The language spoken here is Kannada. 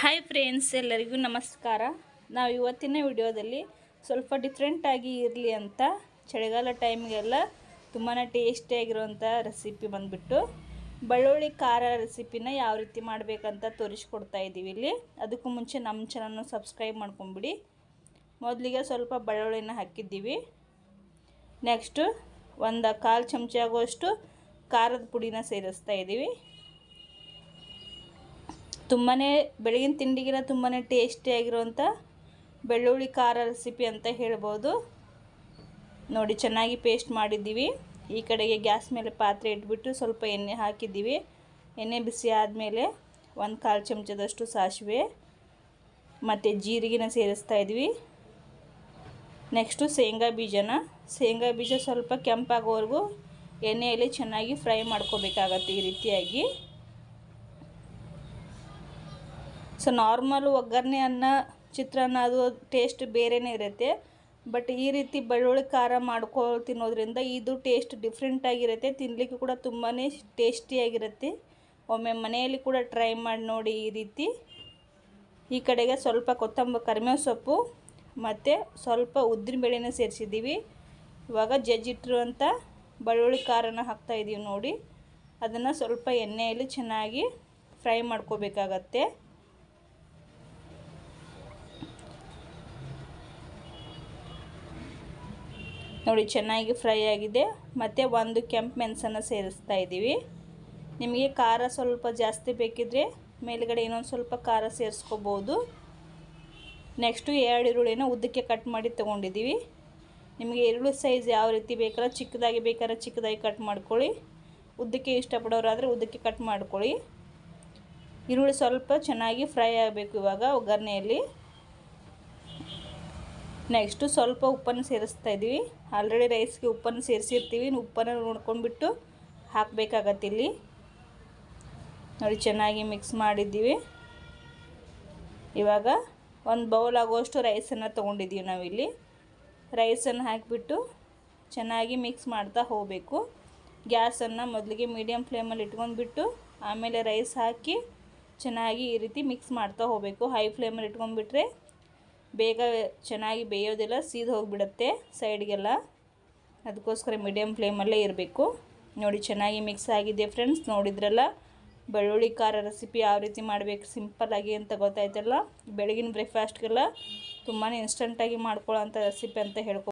ಹಾಯ್ ಫ್ರೆಂಡ್ಸ್ ಎಲ್ಲರಿಗೂ ನಮಸ್ಕಾರ. ನಾವು ಇವತ್ತಿನ ವಿಡಿಯೋದಲ್ಲಿ ಸ್ವಲ್ಪ ಡಿಫ್ರೆಂಟಾಗಿ ಇರಲಿ ಅಂತ ಚಳಿಗಾಲ ಟೈಮ್ಗೆಲ್ಲ ತುಂಬಾ ಟೇಸ್ಟಿಯಾಗಿರುವಂಥ ರೆಸಿಪಿ ಬಂದುಬಿಟ್ಟು ಬೆಳ್ಳುಳ್ಳಿ ಖಾರ ರೆಸಿಪಿನ ಯಾವ ರೀತಿ ಮಾಡಬೇಕಂತ ತೋರಿಸ್ಕೊಡ್ತಾ ಇದ್ದೀವಿ ಇಲ್ಲಿ. ಅದಕ್ಕೂ ಮುಂಚೆ ನಮ್ಮ ಚಾನಲ್ನ ಸಬ್ಸ್ಕ್ರೈಬ್ ಮಾಡ್ಕೊಂಬಿಡಿ ಮೊದಲಿಗೆ ಸ್ವಲ್ಪ ಬೆಳ್ಳುಳ್ಳಿನ ಹಾಕಿದ್ದೀವಿ. ನೆಕ್ಸ್ಟು ಒಂದು ಕಾಲು ಚಮಚ ಆಗುವಷ್ಟು ಖಾರದ ಪುಡಿನ ಸೇರಿಸ್ತಾ ಇದ್ದೀವಿ ತುಂಬಾ ಬೆಳಗಿನ ತಿಂಡಿಗಿನ ತುಂಬಾ ಟೇಸ್ಟಿಯಾಗಿರುವಂಥ ಬೆಳ್ಳುಳ್ಳಿ ಖಾರ ರೆಸಿಪಿ ಅಂತ ಹೇಳ್ಬೋದು. ನೋಡಿ, ಚೆನ್ನಾಗಿ ಪೇಸ್ಟ್ ಮಾಡಿದ್ದೀವಿ. ಈ ಕಡೆಗೆ ಗ್ಯಾಸ್ ಮೇಲೆ ಪಾತ್ರೆ ಇಟ್ಬಿಟ್ಟು ಸ್ವಲ್ಪ ಎಣ್ಣೆ ಹಾಕಿದ್ದೀವಿ. ಎಣ್ಣೆ ಬಿಸಿ ಆದಮೇಲೆ ಒಂದು ಕಾಲು ಚಮಚದಷ್ಟು ಸಾಸಿವೆ ಮತ್ತು ಜೀರಿಗೆನ ಸೇರಿಸ್ತಾ ಇದ್ವಿ ನೆಕ್ಸ್ಟು ಶೇಂಗಾ ಬೀಜನ. ಶೇಂಗಾ ಬೀಜ ಸ್ವಲ್ಪ ಕೆಂಪಾಗೋವರೆಗೂ ಎಣ್ಣೆಯಲ್ಲಿ ಚೆನ್ನಾಗಿ ಫ್ರೈ ಮಾಡ್ಕೋಬೇಕಾಗತ್ತೆ ಈ ರೀತಿಯಾಗಿ. ಸೊ ನಾರ್ಮಲ್ ಒಗ್ಗರಣೆ ಅನ್ನ, ಚಿತ್ರಾನ್ನ ಅದು ಟೇಸ್ಟ್ ಬೇರೆಯೇ ಇರುತ್ತೆ. ಬಟ್ ಈ ರೀತಿ ಬೆಳ್ಳುಳ್ಳಿ ಖಾರ ಮಾಡ್ಕೊ, ತಿನ್ನೋದ್ರಿಂದ ಇದು ಟೇಸ್ಟ್ ಡಿಫ್ರೆಂಟಾಗಿರುತ್ತೆ ತಿನ್ನಲಿಕ್ಕೆ ಕೂಡ ತುಂಬಾ ಟೇಸ್ಟಿಯಾಗಿರುತ್ತೆ ಒಮ್ಮೆ ಮನೆಯಲ್ಲಿ ಕೂಡ ಟ್ರೈ ಮಾಡಿ ನೋಡಿ ಈ ರೀತಿ. ಈ ಕಡೆಗೆ ಸ್ವಲ್ಪ ಕೊತ್ತಂಬರಿ ಕರಿಬೇವು ಸೊಪ್ಪು, ಮತ್ತು ಸ್ವಲ್ಪ ಉದ್ದಿನ ಬೇಳೆನ ಸೇರಿಸಿದ್ದೀವಿ. ಇವಾಗ ಜಜ್ಜಿಟ್ಟಿರುವಂಥ ಬೆಳ್ಳುಳ್ಳಿ ಖಾರನ ಹಾಕ್ತಾಯಿದ್ದೀವಿ ನೋಡಿ. ಅದನ್ನು ಸ್ವಲ್ಪ ಎಣ್ಣೆಯಲ್ಲಿ ಚೆನ್ನಾಗಿ ಫ್ರೈ ಮಾಡ್ಕೋಬೇಕಾಗತ್ತೆ. ನೋಡಿ, ಚೆನ್ನಾಗಿ ಫ್ರೈ ಆಗಿದೆ. ಮತ್ತು ಒಂದು ಕೆಂಪು ಮೆಣಸನ್ನು ಸೇರಿಸ್ತಾ ಇದ್ದೀವಿ. ನಿಮಗೆ ಖಾರ ಸ್ವಲ್ಪ ಜಾಸ್ತಿ ಬೇಕಿದ್ರೆ ಮೇಲುಗಡೆ ಇನ್ನೊಂದು ಸ್ವಲ್ಪ ಖಾರ ಸೇರಿಸ್ಕೋಬೋದು. ನೆಕ್ಸ್ಟು ಎರಡು ಈರುಳ್ಳಿನ ಉದ್ದಕ್ಕೆ ಕಟ್ ಮಾಡಿ ತೊಗೊಂಡಿದ್ದೀವಿ. ನಿಮಗೆ ಈರುಳ್ಳಿ ಸೈಜ್ ಯಾವ ರೀತಿ ಬೇಕಾದ್ರೆ ಚಿಕ್ಕದಾಗಿ ಬೇಕಾದ್ರೆ ಚಿಕ್ಕದಾಗಿ ಕಟ್ ಮಾಡ್ಕೊಳ್ಳಿ. ಉದ್ದಕ್ಕೆ ಇಷ್ಟಪಡೋರಾದರೆ ಉದ್ದಕ್ಕೆ ಕಟ್ ಮಾಡ್ಕೊಳ್ಳಿ. ಈರುಳ್ಳಿ ಸ್ವಲ್ಪ ಚೆನ್ನಾಗಿ ಫ್ರೈ ಆಗಬೇಕು ಇವಾಗ ಒಗ್ಗರಣೆಯಲ್ಲಿ. ನೆಕ್ಸ್ಟು ಸ್ವಲ್ಪ ಉಪ್ಪನ್ನು ಸೇರಿಸ್ತಾ ಇದ್ದೀವಿ. ಆಲ್ರೆಡಿ ರೈಸ್ಗೆ ಉಪ್ಪನ್ನು ಸೇರಿಸಿರ್ತೀವಿ. ಉಪ್ಪನ್ನು ನೋಡ್ಕೊಂಡ್ಬಿಟ್ಟು ಹಾಕಬೇಕಾಗತ್ತೆ ಇಲ್ಲಿ. ನೋಡಿ, ಚೆನ್ನಾಗಿ ಮಿಕ್ಸ್ ಮಾಡಿದ್ದೀವಿ. ಇವಾಗ ಒಂದು ಬೌಲ್ ಆಗುವಷ್ಟು ರೈಸನ್ನು ತೊಗೊಂಡಿದ್ದೀವಿ ನಾವಿಲ್ಲಿ. ರೈಸನ್ನು ಹಾಕಿಬಿಟ್ಟು ಚೆನ್ನಾಗಿ ಮಿಕ್ಸ್ ಮಾಡ್ತಾ ಹೋಗಬೇಕು. ಗ್ಯಾಸನ್ನು ಮೊದಲಿಗೆ ಮೀಡಿಯಮ್ ಫ್ಲೇಮಲ್ಲಿ ಇಟ್ಕೊಂಡ್ಬಿಟ್ಟು ಆಮೇಲೆ ರೈಸ್ ಹಾಕಿ ಚೆನ್ನಾಗಿ ಈ ರೀತಿ ಮಿಕ್ಸ್ ಮಾಡ್ತಾ ಹೋಗಬೇಕು. ಹೈ ಫ್ಲೇಮಲ್ಲಿ ಇಟ್ಕೊಂಡ್ಬಿಟ್ರೆ ಬೇಗ ಚೆನ್ನಾಗಿ ಬೇಯೋದಿಲ್ಲ ಸೀದು ಹೋಗಿಬಿಡುತ್ತೆ ಸೈಡ್ಗೆಲ್ಲ. ಅದಕ್ಕೋಸ್ಕರ ಮೀಡಿಯಮ್ ಫ್ಲೇಮಲ್ಲೇ ಇರಬೇಕು. ನೋಡಿ, ಚೆನ್ನಾಗಿ ಮಿಕ್ಸ್ ಆಗಿದೆ ಫ್ರೆಂಡ್ಸ್. ನೋಡಿದ್ರಲ್ಲ ಬೆಳ್ಳುಳ್ಳಿ ಖಾರ ರೆಸಿಪಿ ಯಾವ ರೀತಿ ಮಾಡಬೇಕು ಸಿಂಪಲ್ಲಾಗಿ ಅಂತ ಗೊತ್ತಾಯ್ತಲ್ಲ? ಬೆಳಗಿನ ಬ್ರೇಕ್ಫಾಸ್ಟ್ಗೆಲ್ಲ ತುಂಬಾ ಇನ್ಸ್ಟಂಟಾಗಿ ಮಾಡ್ಕೊಳ್ಳೋ ಅಂಥ ರೆಸಿಪಿ ಅಂತ ಹೇಳ್ಕೊ